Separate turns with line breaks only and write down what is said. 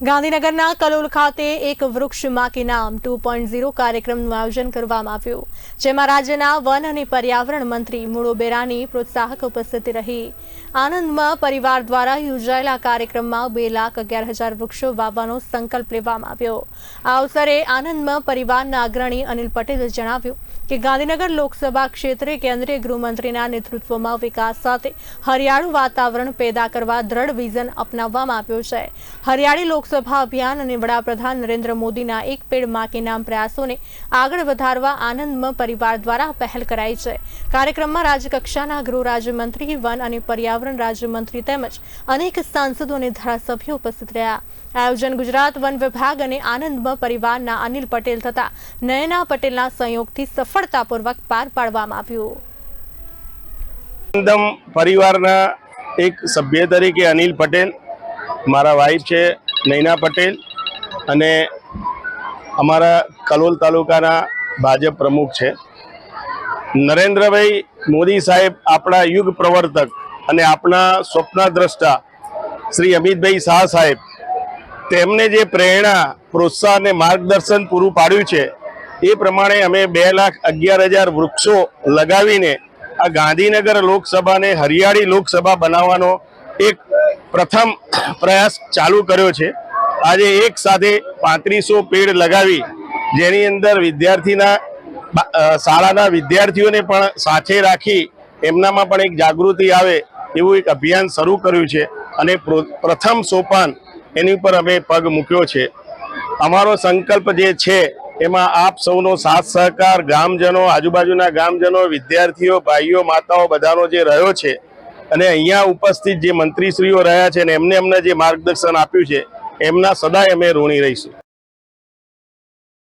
ગાંધીનગરના કલોલ ખાતે એક વૃક્ષમાં કે નામ ટુ પોઈન્ટ ઝીરો કાર્યક્રમનું આયોજન કરવામાં આવ્યું, જેમાં રાજ્યના વન અને પર્યાવરણ મંત્રી મુળો બેરાની પ્રોત્સાહક ઉપસ્થિતિ રહી. આનંદમાં પરિવાર દ્વારા યોજાયેલા કાર્યક્રમમાં બે લાખ અગિયાર હજાર વૃક્ષો વાવવાનો સંકલ્પ લેવામાં આવ્યો. આ અવસરે આનંદમાં પરિવારના અગ્રણી અનિલ પટેલે જણાવ્યું કે ગાંધીનગર લોકસભા ક્ષેત્રે કેન્દ્રીય ગૃહમંત્રીના નેતૃત્વમાં વિકાસ સાથે હરિયાળું વાતાવરણ પેદા કરવા દ્રઢ વિઝન અપનાવવામાં આવ્યું છે. હરિયાળી લોકસભા અભિયાન અને વડાપ્રધાન નરેન્દ્ર મોદીના એક પેડમાં કે નામ પ્રયાસોને આગળ વધારવા આનંદમાં પરિવાર દ્વારા પહેલ કરાઈ છે. કાર્યક્રમમાં રાજ્યકક્ષાના ગૃહ રાજ્યમંત્રી, વન અને પર્યાવરણ રાજ્યમંત્રી તેમજ અનેક સાંસદો અને ધારાસભ્યો ઉપસ્થિત રહ્યા. આયોજન ગુજરાત વન વિભાગ અને આનંદમાં પરિવારના અનિલ પટેલ તથા નયના પટેલના સંયોગથી સફળતાપૂર્વક પાર પાડવામાં આવ્યું.
આનંદમ પરિવારના એક સભ્ય તરીકે અનિલ પટેલ, મારા વાઈફ છે નૈના પટેલ અને અમારા કલોલ તાલુકાના ભાજપ પ્રમુખ છે. નરેન્દ્રભાઈ મોદી સાહેબ આપણા યુગ પ્રવર્તક અને આપણા સ્વપ્નદ્રષ્ટા શ્રી અમિતભાઈ શાહ સાહેબ, તેમને જે પ્રેરણા પ્રોત્સાહન અને માર્ગદર્શન પૂરું પાડ્યું છે, એ પ્રમાણે અમે બે લાખ અગિયાર હજાર વૃક્ષો લગાવીને આ ગાંધીનગર લોકસભાને હરિયાળી લોકસભા બનાવવાનો એક પ્રથમ પ્રયાસ ચાલુ કર્યો છે. આજે એક સાથે પાંત્રીસો પેડ લગાવી જેની અંદર વિદ્યાર્થીના શાળાના વિદ્યાર્થીઓને પણ સાથે રાખી એમનામાં પણ એક જાગૃતિ આવે એવું એક અભિયાન શરૂ કર્યું છે અને પ્રથમ સોપાન એની ઉપર અમે પગ મૂક્યો છે. અમારો સંકલ્પ જે છે એમાં આપ સૌનો સાથ સહકાર, ગામજનો, આજુબાજુના ગામજનો, વિદ્યાર્થીઓ, ભાઈઓ, માતાઓ બધાનો જે રહ્યો છે અને અહીંયા ઉપસ્થિત જે મંત્રીશ્રીઓ રહ્યા છે અને એમને અમને જે માર્ગદર્શન આપ્યું છે, એમના સદાય અમે ઋણી રહીશું.